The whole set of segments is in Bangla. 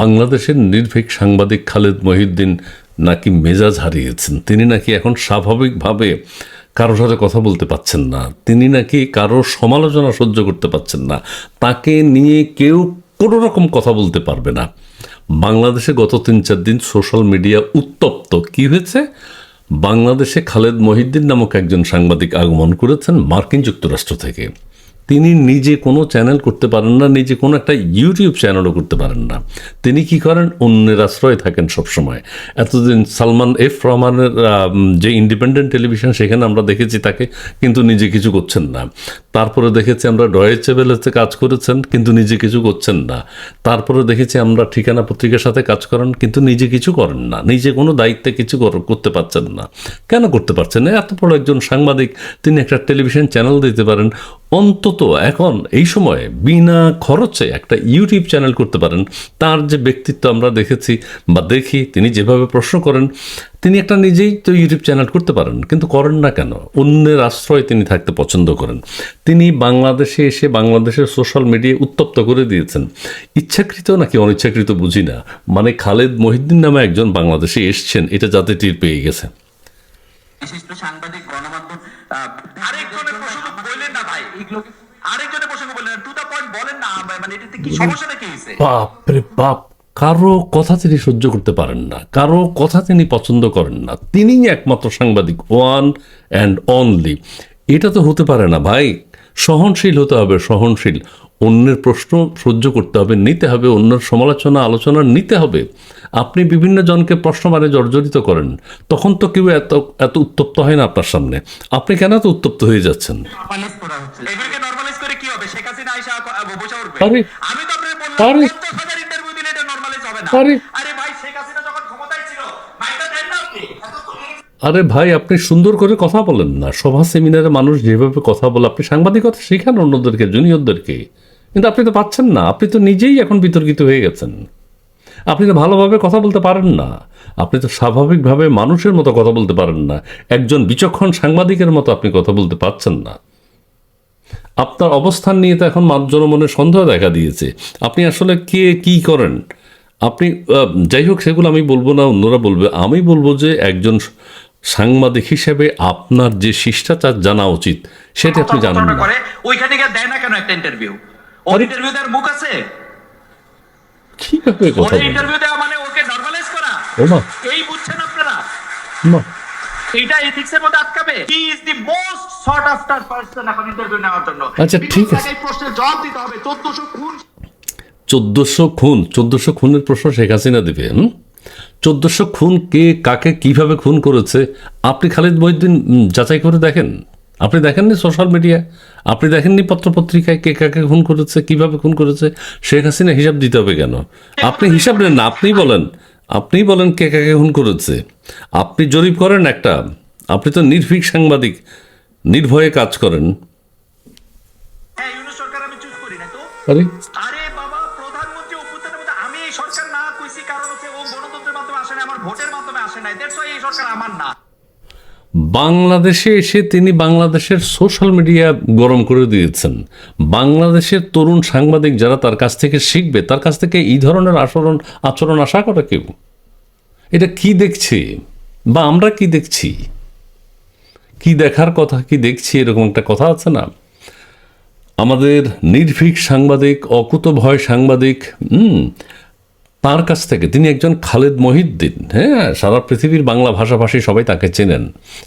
বাংলাদেশের নির্ভীক সাংবাদিক খালেদ মহিউদ্দিন নাকি মেজাজ হারিয়েছেন? তিনি নাকি এখন স্বাভাবিকভাবে কারোর সাথে কথা বলতে পাচ্ছেন না? তিনি নাকি কারোর সমালোচনা সহ্য করতে পাচ্ছেন না? তাকে নিয়ে কেউ কোনো রকম কথা বলতে পারবে না। বাংলাদেশে গত তিন চার দিন সোশ্যাল মিডিয়া উত্তপ্ত। কি হয়েছে? বাংলাদেশে খালেদ মহিদ্দিন নামক একজন সাংবাদিক আগমন করেছেন মার্কিন যুক্তরাষ্ট্র থেকে। তিনি নিজে কোনো চ্যানেল করতে পারেন না, নিজে কোনো একটা ইউটিউব চ্যানেলও করতে পারেন না। তিনি কি করেন? অন্যের আশ্রয়ে থাকেন সবসময়। এতদিন সালমান এফ রহমানের যে ইন্ডিপেন্ডেন্ট টেলিভিশন সেখানে আমরা দেখেছি তাকে, কিন্তু নিজে কিছু করছেন না। তারপরে দেখেছি আমরা ডয়েচে বেলেতে কাজ করেছেন, কিন্তু নিজে কিছু করছেন না। তারপরে দেখেছি আমরা ঠিকানা পত্রিকার সাথে কাজ করেন, কিন্তু নিজে কিছু করেন না। নিজে কোনো দায়িত্বে কিছু কর- করতে পারছেন না। কেন করতে পারছেন না? এত বড় একজন সাংবাদিক, তিনি একটা টেলিভিশন চ্যানেল দিতে পারেন। অন্তত এখন এই সময়ে বিনা খরচে একটা ইউটিউব চ্যানেল করতে পারেন। তার যে ব্যক্তিত্ব আমরা দেখেছি বা দেখি তিনি যেভাবে প্রশ্ন করেন তিনি একটা নিজেই তো ইউটিউব চ্যানেল করতে পারেন কিন্তু করেন না কেন? অন্যের আশ্রয় তিনি থাকতে পছন্দ করেন। তিনি বাংলাদেশে এসে বাংলাদেশের সোশ্যাল মিডিয়া উত্তপ্ত করে দিয়েছেন। ইচ্ছাকৃত নাকি অনিচ্ছাকৃত বুঝি না? মানে খালেদ মহিদ্দিন নামে একজন বাংলাদেশে এসছেন এটা যাতে টের পেয়ে গেছে। বিশিষ্ট সাংবাদিক গণমাধ্যম আরেকজনের প্রসঙ্গ বললেন না ভাই। এগুলো আরেকজনের প্রসঙ্গ বললেন টু দা পয়েন্ট বলেন না মানে এটাতে কি সমস্যাটা কি হয়েছে? বাপ রে বাপ কারও কথা তিনি সহ্য করতে পারেন না কারও কথা তিনি পছন্দ করেন না তিনিই একমাত্র সাংবাদিক ওয়ান অ্যান্ড অনলি এটা তো হতে পারে না ভাই সহনশীল হতে হবে সহনশীল। অন্যের প্রশ্ন সহ্য করতে হবে নিতে হবে অন্যের সমালোচনা আলোচনা নিতে হবে। আপনি বিভিন্ন জনকে প্রশ্ন মানে জর্জরিত করেন তখন তো কেউ এত এত উত্তপ্ত হয় না আপনার সামনে। আপনি কেন এত উত্তপ্ত হয়ে যাচ্ছেন? শেখ হাসিনা আইসা বসে উঠবে। আরে। আমি তো আপনার বললাম। পঞ্চাশ হাজার ইন্টারভিউ দিলে এটা নরমালাইজ হবে না। আরে। আরে ভাই শেখ হাসিনা যখন ক্ষমতায় ছিল ভাইটা দেন না আপনি। আরে ভাই আপনি সুন্দর করে কথা বলেন না। সভা সেমিনারে মানুষ যেভাবে কথা বলে আপনি সাংবাদিকতা শেখান অন্যদেরকে জুনিয়রদেরকে। কিন্তু আপনি তো পাচ্ছেন না। আপনি তো নিজেই এখন বিতর্কিত হয়ে গেছেন। আপনি তো ভালোভাবে কথা বলতে পারেন না। আপনি তো স্বাভাবিকভাবে মানুষের মতো কথা বলতে পারেন না। একজন বিচক্ষণ সাংবাদিকের মতো আপনি কথা বলতে পারছেন না। আপনার অবস্থান নিয়ে তো এখন মান- জনমনের সন্দেহ দেখা দিয়েছে। আপনি আসলে কে কি করেন? আপনি যাই হোক সেগুলো আমি বলব না অন্যরা বলবে। আমি বলব যে একজন সাংবাদিক হিসেবে আপনার যে শিষ্টাচার জানা উচিত সেটা আপনি জানেন না। ওইখানে গিয়ে দেয় না কেন একটা ইন্টারভিউ ওর। ইন্টারভিউ দেওয়ার মুখ আছে? কীভাবে কথা বলেন ইন্টারভিউ দেওয়া মানে ওকে নরমালাইজ করা? ও মা। এই বুঝছেন আপনারা? মা। এইটা এথিক্স এর মধ্যে আটকাবে। He is the most sought after person এখন ইন্টারভিউ নেওয়ার জন্য। আচ্ছা, ঠিক আছে। এই প্রশ্নের জবাব দিতে হবে 1400 খুন। চোদ্দশো খুন চোদ্দশো খুনের প্রশ্ন শেখ হাসিনা দেবে চোদ্দশো খুন কে কাকে কীভাবে খুন করেছে? আপনি খালিদ মহিউদ্দিন যাচাই করে দেখেন। আপনি দেখেননি সোশ্যাল মিডিয়া আপনি দেখেননি পত্রপত্রিকায় কে কাকে খুন করেছে কীভাবে খুন করেছে? শেখ হাসিনা হিসাব দিতে হবে কেন? আপনি হিসাব নেন না আপনিই বলেন। আপনিই বলেন কে কাকে খুন করেছে। আপনি জরিপ করেন একটা। আপনি তো নির্ভীক সাংবাদিক। নির্ভয়ে কাজ করেন। হ্যাঁ ইউনুস সরকার আমি চুজ করি না তো আরে। আরে বাবা প্রধানমন্ত্রী অভ্যুত্থানের মধ্যে আমি এই সরকার না কইছি কারণ হচ্ছে ও গণতন্ত্রের মাধ্যমে আসে না আমার ভোটের মাধ্যমে আসে নাই। দ্যাটস এই সরকার আমার না। বাংলাদেশে এসে তিনি বাংলাদেশের সোশ্যাল মিডিয়া গরম করে দিয়েছেন। বাংলাদেশের তরুণ সাংবাদিক যারা তার কাছ থেকে শিখবে তার কাছ থেকে এই ধরনের আচরণ আচরণ আশা করা কেউ? এটা কি দেখছে? বা আমরা কি দেখছি? কি দেখার কথা, কি দেখছি, এরকম একটা কথা আছে না? আমাদের নির্ভীক সাংবাদিক অকুত ভয় সাংবাদিক তার কাছ থেকে, তিনি একজন খালেদ মহিউদ্দিন হ্যাঁ সারা পৃথিবীর বাংলা ভাষাভাষী সবাই তাকে চেনেন,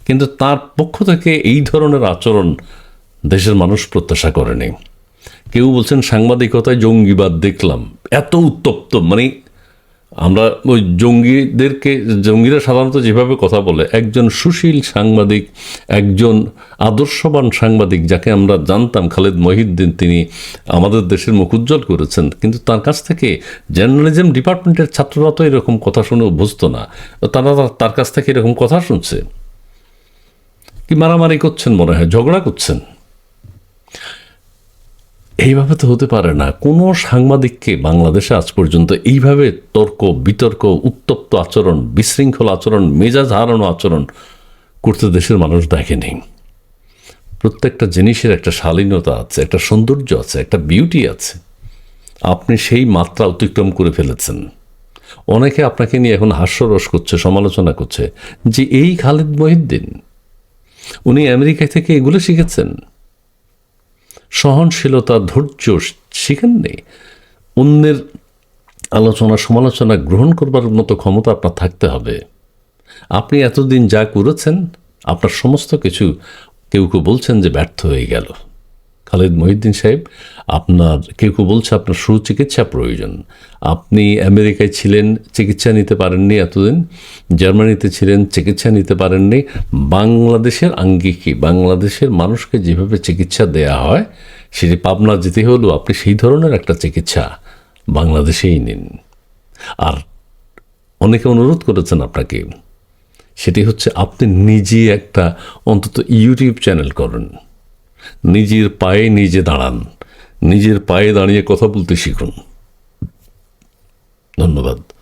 কিন্তু তার পক্ষ থেকে এই ধরনের আচরণ দেশের মানুষ প্রত্যাশা করেনি। কেউ বলছেন সাংবাদিকতায় জঙ্গিবাদ দেখলাম, এত উত্তপ্ত মানে আমরা ওই জঙ্গিদেরকে, জঙ্গিরা সাধারণত যেভাবে কথা বলে, একজন সুশীল সাংবাদিক, একজন আদর্শবান সাংবাদিক যাকে আমরা জানতাম, খালেদ মহিউদ্দিন, তিনি আমাদের দেশের মুখ উজ্জ্বল করেছেন, কিন্তু তার কাছ থেকে জার্নালিজম ডিপার্টমেন্টের ছাত্ররা তো এরকম কথা শুনে অভ্যস্ত না। তারা তার- কাছ থেকে এরকম কথা শুনছে। কি মারামারি করছেন মনে হয়, ঝগড়া করছেন? এইভাবে তো হতে পারে না। কোনো সাংবাদিককে বাংলাদেশে আজ পর্যন্ত এইভাবে তর্ক, বিতর্ক, উত্তপ্ত আচরণ, বিশৃঙ্খল আচরণ, মেজাজ হারানো আচরণ করতে দেশের মানুষ দেখেনি। প্রত্যেকটা জিনিসের একটা শালীনতা আছে, একটা সৌন্দর্য আছে, একটা বিউটি আছে। আপনি সেই মাত্রা অতিক্রম করে ফেলেছেন। অনেকে আপনাকে নিয়ে এখন হাস্যরস করছে, সমালোচনা করছে যে, এই খালিদ মহিউদ্দিন, উনি আমেরিকা থেকে এগুলো শিখেছেন? সহনশীলতা, ধৈর্য শিখেননি। অন্যের আলোচনা, সমালোচনা গ্রহণ করবার মতো ক্ষমতা আপনার থাকতে হবে। আপনি এতদিন যা করেছেন, আপনার সমস্ত কিছু কেউ কেউ বলছেন যে ব্যর্থ হয়ে গেল। খালেদ মহিউদ্দিন সাহেব, আপনার, কেউ কেউ বলছে আপনার সুচিকিৎসা প্রয়োজন। আপনি আমেরিকায় ছিলেন, চিকিৎসা নিতে পারেননি এতদিন, জার্মানিতে ছিলেন, চিকিৎসা নিতে পারেননি। বাংলাদেশের আঙ্গিকে, বাংলাদেশের মানুষকে যেভাবে চিকিৎসা দেয়া হয়, সেটি পাবনা যেতে হলেও আপনি সেই ধরনের একটা চিকিৎসা বাংলাদেশেই নিন। আর অনেকে অনুরোধ করেছেন আপনাকে, সেটি হচ্ছে আপনি নিজে একটা অন্তত ইউটিউব চ্যানেল করেন। নিজের পায়ে নিজে দাঁড়ান। নিজের পায়ে দাঁড়িয়ে কথা বলতে শিখুন। ধন্যবাদ।